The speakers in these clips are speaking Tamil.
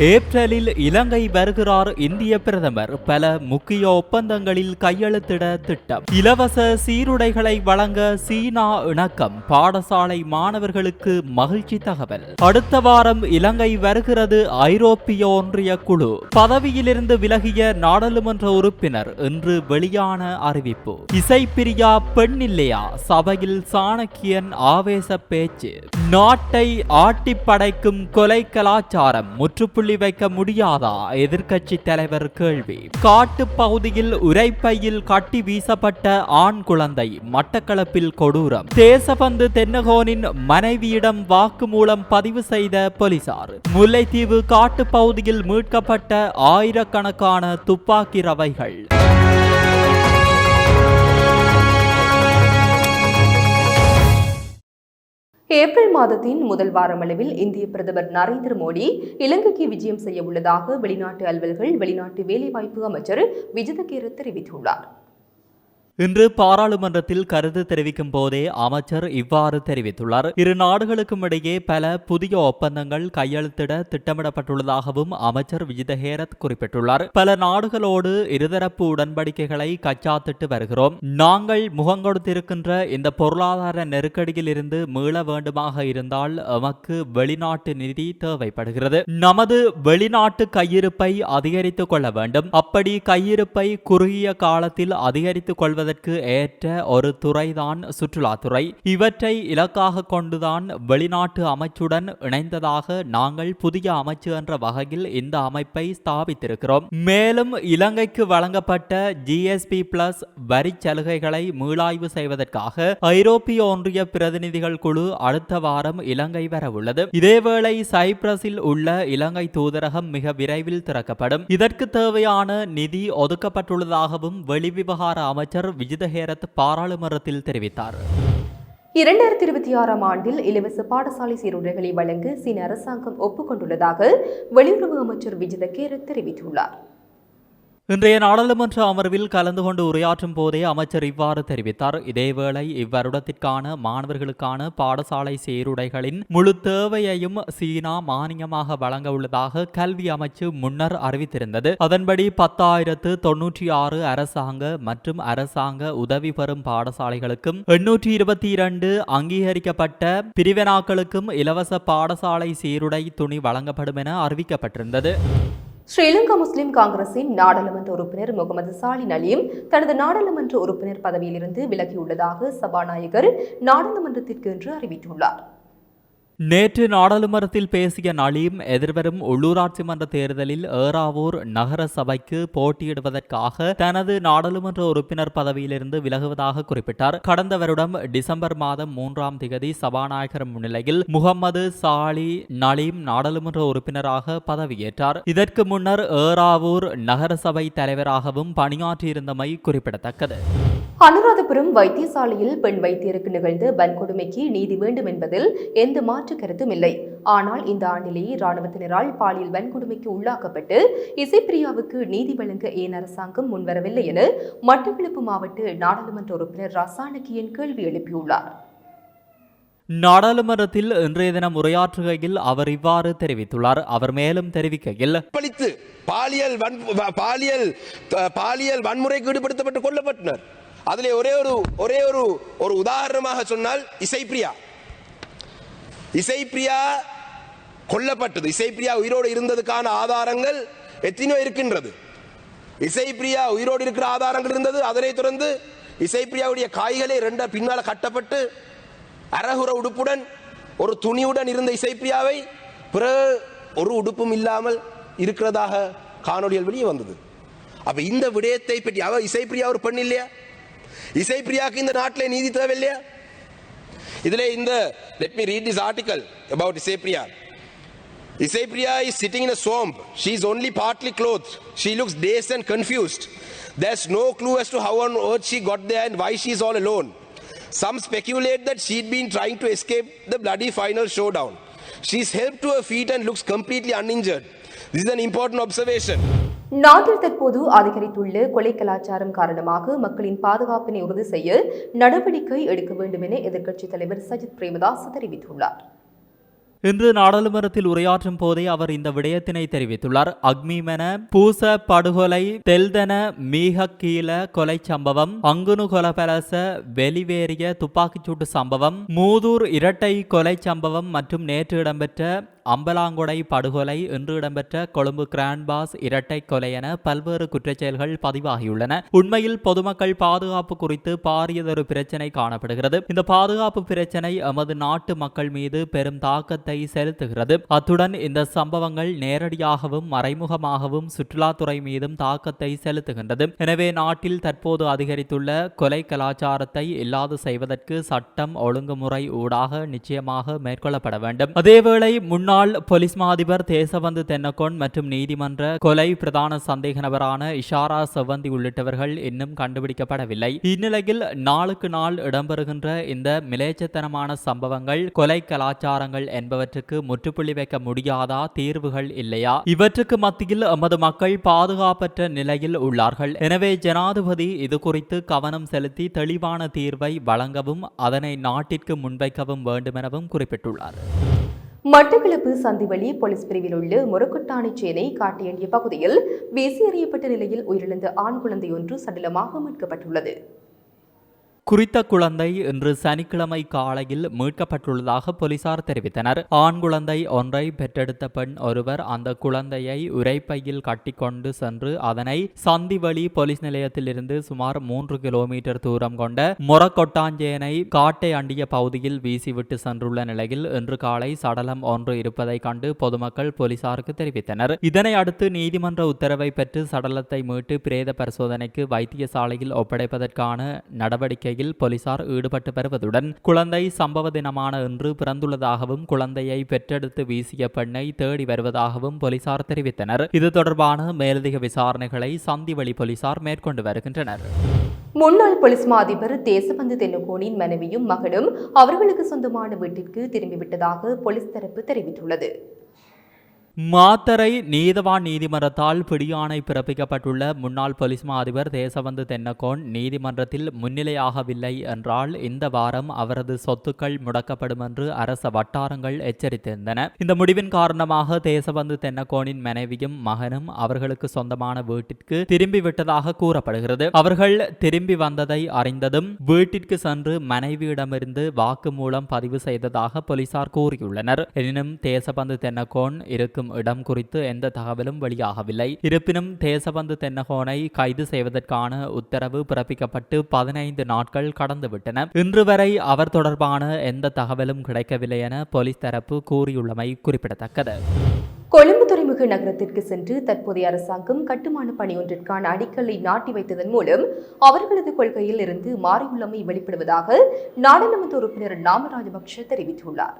ஏப்ரலில் இலங்கை வருகிறார் இந்திய பிரதமர். பல முக்கிய ஒப்பந்தங்களில் கையெழுத்திட திட்டம். இலவச சீருடைகளை வழங்க சீனா இணக்கம். பாடசாலை மாணவர்களுக்கு மகிழ்ச்சி தகவல். அடுத்த வாரம் இலங்கை வருகிறது ஐரோப்பிய ஒன்றிய குழு. பதவியிலிருந்து விலகிய நாடாளுமன்ற உறுப்பினர். இன்று வெளியான அறிவிப்பு. இசைப்பிரியா பெண் இல்லையா சபையில் சாணக்கியன் ஆவேச பேச்சு. நாட்டை ஆட்டிப்படைக்கும் கொலை கலாச்சாரம் முற்றுப்புள்ளி வைக்க முடியாதா? எதிர்க்கட்சி தலைவர் கேள்வி. காட்டு பகுதியில் உரைப்பையில் கட்டி வீசப்பட்ட ஆண் குழந்தை மட்டக்களப்பில் கொடூரம். தேசபந்து தென்னகோனின் மனைவியிடம் வாக்குமூலம் பதிவு செய்த போலீசார். முல்லைத்தீவு காட்டு பகுதியில் மீட்கப்பட்ட ஆயிரக்கணக்கான துப்பாக்கி ரவைகள். ஏப்ரல் மாதத்தின் முதல் வாரமளவில் இந்திய பிரதமர் நரேந்திர மோடி இலங்கைக்கு விஜயம் செய்ய உள்ளதாக வெளிநாட்டு அலுவல்கள் வெளிநாட்டு வேலைவாய்ப்பு அமைச்சர் விஜிதகேர தெரிவித்துள்ளார். இன்று பாராளுமன்றத்தில் கருத்து தெரிவிக்கும் போதே அமைச்சர் இவ்வாறு தெரிவித்துள்ளார். இரு நாடுகளுக்கும் இடையே பல புதிய ஒப்பந்தங்கள் கையெழுத்திட திட்டமிடப்பட்டுள்ளதாகவும் அமைச்சர் விஜிதஹேரத் குறிப்பிட்டுள்ளார். பல நாடுகளோடு இருதரப்பு உடன்படிக்கைகளை கச்சாத்திட்டு வருகிறோம். நாங்கள் முகங்கொடுத்திருக்கின்ற இந்த பொருளாதார நெருக்கடியில் இருந்து மீள வேண்டுமாக இருந்தால் எமக்கு வெளிநாட்டு நிதி தேவைப்படுகிறது. நமது வெளிநாட்டு கையிருப்பை அதிகரித்துக் கொள்ள வேண்டும். அப்படி கையிருப்பை குறுகிய காலத்தில் அதிகரித்துக் கொள்வதற்கு ஏற்ற ஒரு துறைதான் சுற்றுலாத்துறை இவற்றை இலக்காக கொண்டுதான் வெளிநாட்டு அமைச்சுடன் இணைந்ததாக நாங்கள் புதிய அமைச்சு என்ற வகையில் இந்த அமைப்பை ஸ்தாபித்திருக்கிறோம். மேலும் இலங்கைக்கு வழங்கப்பட்ட ஜிஎஸ்பி பிளஸ் வரி சலுகைகளை மீளாய்வு செய்வதற்காக ஐரோப்பிய ஒன்றிய பிரதிநிதிகள் குழு அடுத்த வாரம் இலங்கை வரவுள்ளது. இதேவேளை சைப்ரஸில் உள்ள இலங்கை தூதரகம் மிக விரைவில் திறக்கப்படும். இதற்கு தேவையான நிதி ஒதுக்கப்பட்டுள்ளதாகவும் வெளிவிவகார அமைச்சர் விஜித ஹேரத் பாராளுமன்றத்தில் தெரிவித்தார். இரண்டாயிரத்தி இருபத்தி ஆறாம் ஆண்டில் இலவச பாடசாலை சீருடைகளை வழங்க சீன அரசாங்கம் ஒப்புக்கொண்டுள்ளதாக வெளியுறவு அமைச்சர் விஜிதகேர தெரிவித்துள்ளார். இன்றைய நாடாளுமன்ற அமர்வில் கலந்து கொண்டு உரையாற்றும் போதே அமைச்சர் இவ்வாறு தெரிவித்தார். இதேவேளை இவ்வருடத்திற்கான மாணவர்களுக்கான பாடசாலை சீருடைகளின் முழு தேவையையும் சீனா மானியமாக வழங்க உள்ளதாக கல்வி அமைச்சு முன்னர் அறிவித்திருந்தது. அதன்படி பத்தாயிரத்து தொன்னூற்றி ஆறு அரசாங்க மற்றும் அரசாங்க உதவி பெறும் பாடசாலைகளுக்கும் எண்ணூற்றி இருபத்தி இரண்டு அங்கீகரிக்கப்பட்ட பிரிவினாக்களுக்கும் இலவச பாடசாலை சீருடை துணி வழங்கப்படும் என அறிவிக்கப்பட்டிருந்தது. ஸ்ரீலங்கா முஸ்லிம் காங்கிரசின் நாடாளுமன்ற உறுப்பினர் முகமது சாலின் அலியும் தனது நாடாளுமன்ற உறுப்பினர் பதவியிலிருந்து விலகியுள்ளதாக சபாநாயகர் நாடாளுமன்றத்திற்கு என்று அறிவித்துள்ளார். நேற்று நாடாளுமன்றத்தில் பேசிய நலீம் எதிர்வரும் உள்ளூராட்சி மன்ற தேர்தலில் ஏறாவூர் நகர சபைக்கு போட்டியிடுவதற்காக தனது நாடாளுமன்ற உறுப்பினர் பதவியிலிருந்து விலகுவதாக குறிப்பிட்டார். கடந்த வருடம் டிசம்பர் மாதம் மூன்றாம் திகதி சபாநாயகர் முன்னிலையில் முகம்மது சாலி நலீம் நாடாளுமன்ற உறுப்பினராக பதவியேற்றார். இதற்கு முன்னர் ஏறாவூர் நகர சபை தலைவராகவும் பணியாற்றியிருந்தமை குறிப்பிடத்தக்கது. அனுராதபுரம் வைத்தியசாலையில் பெண் வைத்தியருக்கு நிகழ்ந்த வன்கொடுமைக்கு நீதி வேண்டும் என்பதில் எந்த மாற்று கருத்தும் இல்லை. ஆனால் இந்த ஆண்டிலேயே இராணுவத்தினரால் பாலியல் வன்கொடுமைக்கு உள்ளாக்கப்பட்டு இசைப்பிரியாவுக்கு நீதி வழங்க ஏன் அரசாங்கம் முன்வரவில்லை என மட்டக்களப்பு மாவட்ட நாடாளுமன்ற உறுப்பினர் ரசானகியன் கேள்வி எழுப்பியுள்ளார். நாடாளுமன்றத்தில் இன்றைய தினம் உரையாற்றுகையில் அவர் இவ்வாறு தெரிவித்துள்ளார். அவர் மேலும் தெரிவிக்கையில் பாலியல் பாலியல் பாலியல் வன்முறைக்கு ஈடுபடுத்தப்பட்டு கொல்லப்பட்டனர். அதிலே ஒரே ஒரு ஒரே ஒரு ஒரு உதாரணமாக சொன்னால் இசைப்பிரியா. இசைப்பிரியா கொல்லப்பட்டது. இசைப்பிரியா உயிரோடு இருந்ததுக்கான ஆதாரங்கள் எத்தனையோ இருக்கின்றது. இசைப்பிரியா உயிரோடு இருக்கிற ஆதாரங்கள் இருந்தது. அதனை தொடர்ந்து இசைப்பிரியாவுடைய காய்களே ரெண்ட பின்னால் கட்டப்பட்டு அரகுர உடுப்புடன் ஒரு துணியுடன் இருந்த இசைப்பிரியாவை பிற ஒரு உடுப்பும் இல்லாமல் இருக்கிறதாக காணொலிகள் வெளியே வந்தது. அப்ப இந்த விடயத்தை பற்றி அவ இசைப்பிரியா ஒரு பெண் இல்லையா இசைப்பிரியாக்கு இந்த நாட்டிலே நீதி தேவை இல்லையா இதுல இந்த let me read this article about Isaipriya Isaipriya is sitting in a swamp. She is only partly clothed. She looks dazed and confused. There's no clue as to how on earth she got there and why she is all alone. Some speculate that she'd been trying to escape the bloody final showdown. She's helped to her feet and looks completely uninjured. This is an important observation. நாட்டில் தற்போது அதிகரித்துள்ள கொலை கலாச்சாரம் காரணமாக மக்களின் பாதுகாப்பினை உறுதி செய்ய நடவடிக்கை எடுக்க வேண்டும் என எதிர்க்கட்சித் தலைவர் சஜித் பிரேமதாஸ் தெரிவித்துள்ளார். இன்று நாடாளுமன்றத்தில் உரையாற்றும் போதே அவர் இந்த விடயத்தினை தெரிவித்துள்ளார். அக்மிமென பூச படுகொலை தெல்தன மீகக்கீல கொலை சம்பவம் அங்குனு கொலபலச வெளிவேறிய துப்பாக்கிச்சூட்டு சம்பவம் மூதூர் இரட்டை கொலை சம்பவம் மற்றும் நேற்று இடம்பெற்ற அம்பலாங்கொடை படுகொலை இன்று இடம்பெற்ற கொழும்பு கிராண்ட்பாஸ் இரட்டை கொலை என பல்வேறு குற்றச்செயல்கள் பதிவாகியுள்ளன. உண்மையில் பொதுமக்கள் பாதுகாப்பு குறித்து பாரியதொரு பிரச்சனை காணப்படுகிறது. இந்த பாதுகாப்பு பிரச்சனை எமது நாட்டு மக்கள் மீது பெரும் தாக்கத்தை செலுத்துகிறது. அத்துடன் இந்த சம்பவங்கள் நேரடியாகவும் மறைமுகமாகவும் சுற்றுலாத்துறை மீதும் தாக்கத்தை செலுத்துகின்றது. எனவே நாட்டில் தற்போது அதிகரித்துள்ள கொலை கலாச்சாரத்தை இல்லாது செய்வதற்கு சட்டம் ஒழுங்குமுறை ஊடாக நிச்சயமாக மேற்கொள்ளப்பட வேண்டும். அதேவேளை முன்னாள் போலீஸ் மாதிபர் தேசபந்து தென்னக்கொன் மற்றும் நீதிமன்ற கொலை பிரதான சந்தேக நபரான இஷாரா செவ்வந்தி உள்ளிட்டவர்கள் இன்னும் கண்டுபிடிக்கப்படவில்லை. இந்நிலையில் நாளுக்கு நாள் இடம்பெறுகின்ற இந்த மிலேச்சத்தனமான சம்பவங்கள் கொலை கலாச்சாரங்கள் என்பவற்றுக்கு முற்றுப்புள்ளி வைக்க முடியாதா தீர்வுகள் இல்லையா? இவற்றுக்கு மத்தியில் எமது மக்கள் பாதுகாப்பற்ற நிலையில் உள்ளார்கள். எனவே ஜனாதிபதி இது குறித்து கவனம் செலுத்தி தெளிவான தீர்வை வழங்கவும் அதனை நாட்டிற்கு முன்வைக்கவும் வேண்டுமெனவும் குறிப்பிட்டுள்ளார். மட்டக்களப்பு சந்திவழி போலீஸ் பிரிவில் உள்ள முரக்கொட்டானை சேனை காட்டியண்டிய பகுதியில் வீசி எறியப்பட்ட நிலையில் உயிரிழந்த ஆண் குழந்தை ஒன்று சடலமாக மீட்கப்பட்டுள்ளது. குறித்த குழந்தை இன்று சனிக்கிழமை காலையில் மீட்கப்பட்டுள்ளதாக போலீசார் தெரிவித்தனர். ஆண் குழந்தை ஒன்றை பெற்றெடுத்த பெண் ஒருவர் அந்த குழந்தையை உரைப்பையில் கட்டிக்கொண்டு சென்று அதனை சந்திவழி போலீஸ் நிலையத்திலிருந்து சுமார் மூன்று கிலோமீட்டர் தூரம் கொண்ட மொரக்கொட்டாஞ்சேனை காட்டை அண்டிய பகுதியில் வீசிவிட்டு சென்றுள்ள நிலையில் இன்று காலை சடலம் ஒன்று இருப்பதை கண்டு பொதுமக்கள் போலீசாருக்கு தெரிவித்தனர். இதனை அடுத்து நீதிமன்ற உத்தரவை பெற்று சடலத்தை மீட்டு பிரேத பரிசோதனைக்கு வைத்தியசாலையில் ஒப்படைப்பதற்கான நடவடிக்கை விசாரணையில் போலீசார் ஈடுபட்டு வருவதுடன் குழந்தை சம்பவ தினமான இன்று பிறந்துள்ளதாகவும் குழந்தையை பெற்றெடுத்து வீசிய பெண்ணை தேடி வருவதாகவும் போலீசார் தெரிவித்தனர். இது தொடர்பான மேலதிக விசாரணைகளை சந்திவழி போலீசார் மேற்கொண்டு வருகின்றனர். முன்னாள் போலீஸ் மா அதிபர் தேசபந்து தென்னுகோனின் மனைவியும் மகனும் அவர்களுக்கு சொந்தமான வீட்டிற்கு திரும்பிவிட்டதாக போலீஸ் தரப்பு தெரிவித்துள்ளது. மாத்தரை நீதவான் நீதிமன்றத்தால் பிடியாணை பிறப்பிக்கப்பட்டுள்ள முன்னாள் போலீஸ் மா அதிபர் தேசபந்து தென்னகோன் நீதிமன்றத்தில் முன்னிலையாகவில்லை என்றால் இந்த வாரம் அவரது சொத்துக்கள் முடக்கப்படும் என்று அரச வட்டாரங்கள் எச்சரித்திருந்தன. இந்த முடிவின் காரணமாக தேசபந்து தென்னகோனின் மனைவியும் மகனும் அவர்களுக்கு சொந்தமான வீட்டிற்கு திரும்பிவிட்டதாக கூறப்படுகிறது. அவர்கள் திரும்பி வந்ததை அறிந்ததும் வீட்டிற்கு சென்று மனைவியிடமிருந்து வாக்குமூலம் பதிவு செய்ததாக போலீசார் கூறியுள்ளனர். எனினும் தேசபந்து தென்னகோன் இருக்கும் இடம் குறித்து எந்த தகவலும் வெளியாகவில்லை. இருப்பினும் தேசபந்து தென்னகோனை கைது செய்வதற்கான உத்தரவு பிறப்பிக்கப்பட்டு பதினைந்து நாட்கள் கடந்துவிட்டன. இன்று வரை அவர் தொடர்பான எந்த தகவலும் கிடைக்கவில்லை என போலீஸ் தரப்பு கூறியுள்ளமை குறிப்பிடத்தக்கது. கொழும்பு துறைமுக நகரத்திற்கு சென்று தற்போதைய அரசாங்கம் கட்டுமான பணி ஒன்றிற்கான அடிக்கல்லை நாட்டி வைத்ததன் மூலம் அவர்களது கொள்கையில் இருந்து மாறியுள்ளமை வெளிப்படுவதாக நாடாளுமன்ற உறுப்பினர் நாம ராஜபக்ஷ தெரிவித்துள்ளார்.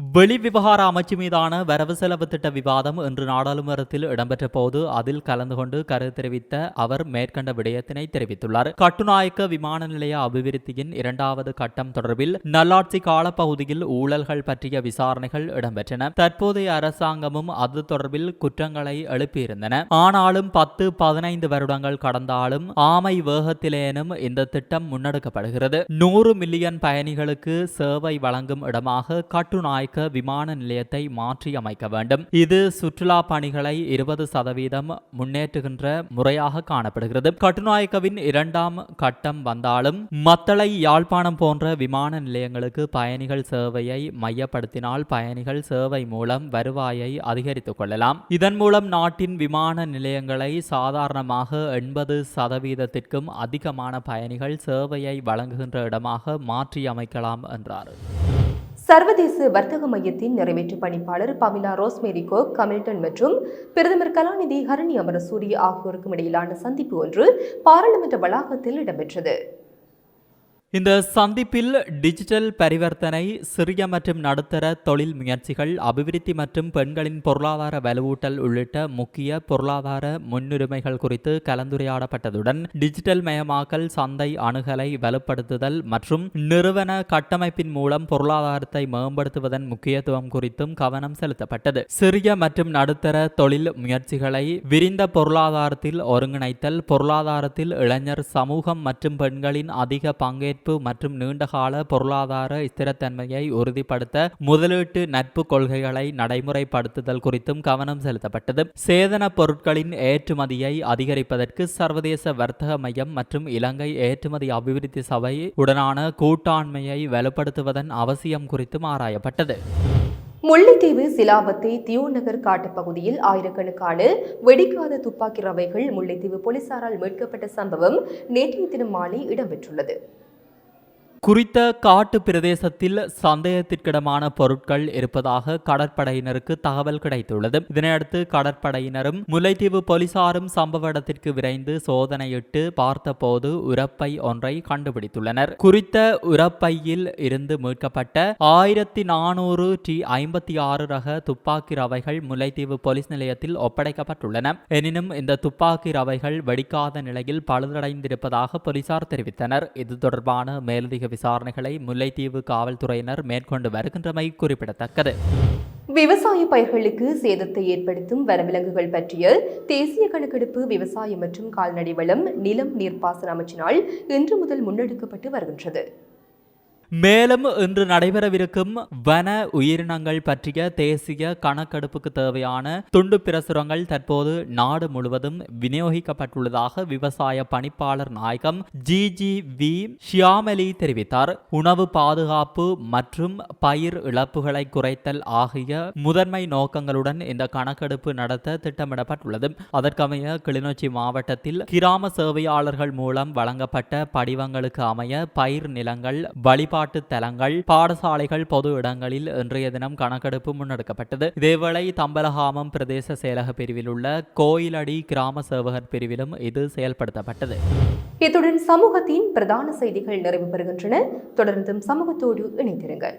வெளி விவகார அமைச்சு மீதான வரவு செலவு திட்ட விவாதம் இன்று நாடாளுமன்றத்தில் இடம்பெற்ற போது அதில் கலந்து கொண்டு கருத்து தெரிவித்த அவர் மேற்கண்ட விடயத்தினை தெரிவித்துள்ளார். கட்டுநாயக்க விமான நிலைய அபிவிருத்தியின் இரண்டாவது கட்டம் தொடர்பில் நல்லாட்சி காலப்பகுதியில் ஊழல்கள் பற்றிய விசாரணைகள் இடம்பெற்றன. தற்போதைய அரசாங்கமும் அது தொடர்பில் குற்றங்களை எழுப்பியிருந்தன. ஆனாலும் பத்து பதினைந்து வருடங்கள் கடந்தாலும் ஆமை வேகத்திலேனும் இந்த திட்டம் முன்னெடுக்கப்படுகிறது. நூறு மில்லியன் பயணிகளுக்கு சேவை வழங்கும் இடமாக கட்டுநாயக்க விமான நிலையத்தை மாற்றி அமைக்க வேண்டும். இது சுற்றுலா பணிகளை இருபது சதவீதம் முன்னேற்றுகின்ற முறையாக காணப்படுகிறது. கட்டுநாயக்கவின் இரண்டாம் கட்டம் வந்தாலும் மத்தளை யாழ்ப்பாணம் போன்ற விமான நிலையங்களுக்கு பயணிகள் சேவையை மையப்படுத்தினால் பயணிகள் சேவை மூலம் வருவாயை அதிகரித்துக் கொள்ளலாம். இதன் மூலம் நாட்டின் விமான நிலையங்களை சாதாரணமாக எண்பது சதவீதத்திற்கும் அதிகமான பயணிகள் சேவையை வழங்குகின்ற இடமாக மாற்றி அமைக்கலாம் என்றார். சர்வதேச வர்த்தக மையத்தின் நிறைவேற்று பணிப்பாளர் பமிலா ரோஸ்மேரி கோக் கமில்டன் மற்றும் பிரதமர் கலாநிதி ஹரணி அமரசூரி ஆகியோருக்கும் இடையிலான சந்திப்பு ஒன்று பாராளுமன்ற வளாகத்தில் இடம்பெற்றது. இந்த சந்திப்பில் டிஜிட்டல் பரிவர்த்தனை சிறிய மற்றும் நடுத்தர தொழில் முயற்சிகள் அபிவிருத்தி மற்றும் பெண்களின் பொருளாதார வலுவூட்டல் உள்ளிட்ட முக்கிய பொருளாதார முன்னுரிமைகள் குறித்து கலந்துரையாடப்பட்டதுடன் டிஜிட்டல் மயமாக்கல் சந்தை அணுகலை வலுப்படுத்துதல் மற்றும் நிறுவன கட்டமைப்பின் மூலம் பொருளாதாரத்தை மேம்படுத்துவதன் முக்கியத்துவம் குறித்தும் கவனம் செலுத்தப்பட்டது. சிறிய மற்றும் நடுத்தர தொழில் முயற்சிகளை விரிந்த பொருளாதாரத்தில் ஒருங்கிணைத்தல் பொருளாதாரத்தில் இளைஞர் சமூகம் மற்றும் பெண்களின் அதிக பங்கேற்பு மற்றும் நீண்டகால பொருளாதார ஸ்திரத்தன்மையை உறுதிப்படுத்த முதலீட்டு நட்பு கொள்கைகளை நடைமுறைப்படுத்துதல் குறித்தும் கவனம் செலுத்தப்பட்டது. சேதன பொருட்களின் ஏற்றுமதியை அதிகரிப்பதற்கு சர்வதேச வர்த்தக மையம் மற்றும் இலங்கை ஏற்றுமதி அபிவிருத்தி சபை உடனான கூட்டாண்மையை வலுப்படுத்துவதன் அவசியம் குறித்தும் ஆராயப்பட்டது. முல்லைத்தீவு சிலாபத்தை தியோநகர் காட்டுப் பகுதியில் ஆயிரக்கணக்கான வெடிக்காத துப்பாக்கி ரவைகள் முல்லைத்தீவு போலீசாரால் மீட்கப்பட்ட சம்பவம் நேற்றைய தினம் மாலை இடம்பெற்றுள்ளது. குறித்த காட்டு பிரதேசத்தில் சந்தேகத்திற்கிடமான பொருட்கள் இருப்பதாக கடற்படையினருக்கு தகவல் கிடைத்துள்ளது. இதனையடுத்து கடற்படையினரும் முல்லைத்தீவு போலீசாரும் சம்பவ இடத்திற்கு விரைந்து சோதனையிட்டு பார்த்தபோது உரப்பை ஒன்றை கண்டுபிடித்துள்ளனர். குறித்த உரப்பையில் இருந்து மீட்கப்பட்ட ஆயிரத்தி நானூறு டி ஐம்பத்தி ஆறு ரக துப்பாக்கி ரவைகள் முல்லைத்தீவு போலீஸ் நிலையத்தில் ஒப்படைக்கப்பட்டுள்ளன. எனினும் இந்த துப்பாக்கி ரவைகள் வெடிக்காத நிலையில் பழுதடைந்திருப்பதாக போலீசார் தெரிவித்தனர். இது தொடர்பான மேலதிக விசாரணைகளை முல்லைத்தீவு காவல்துறையினர் மேற்கொண்டு வருகின்றமை குறிப்பிடத்தக்கது. விவசாய பயிர்களுக்கு சேதத்தை ஏற்படுத்தும் வனவிலங்குகள் பற்றிய தேசிய கணக்கெடுப்பு விவசாயம் மற்றும் கால்நடை வளம் நிலம் நீர்ப்பாசன அமைச்சினால் இன்று முதல் முன்னெடுக்கப்பட்டு வருகின்றது. மேலும் இன்று நடைபெறவிருக்கும் வன உயிரினங்கள் பற்றிய தேசிய கணக்கெடுப்புக்கு தேவையான துண்டு பிரசுரங்கள் தற்போது நாடு முழுவதும் விநியோகிக்கப்பட்டுள்ளதாக விவசாய பணிப்பாளர் நாயகம் ஜிஜி வி ஷியாமலி தெரிவித்தார். உணவு பாதுகாப்பு மற்றும் பயிர் இழப்புகளை குறைத்தல் ஆகிய முதன்மை நோக்கங்களுடன் இந்த கணக்கெடுப்பு நடத்த திட்டமிடப்பட்டுள்ளது. அதற்கமைய கிளிநொச்சி மாவட்டத்தில் கிராம சேவையாளர்கள் மூலம் வழங்கப்பட்ட படிவங்களுக்கு அமைய பயிர் நிலங்கள் வழிபாட்டு தலங்கள் பாடசாலைகள் பொது இடங்களில் இன்றைய தினம் கணக்கெடுப்பு முன்னெடுக்கப்பட்டது. இதேவேளை தம்பலகாமம் பிரதேச செயலக பிரிவில் உள்ள கோயிலடி கிராம சேவகர் பிரிவிலும் இது செயல்படுத்தப்பட்டது. இத்துடன் சமூகத்தின் பிரதான செய்திகள் நிறைவு பெறுகின்றன தொடர்ந்தும் சமூகத்தோடு இணைந்திருங்கள்.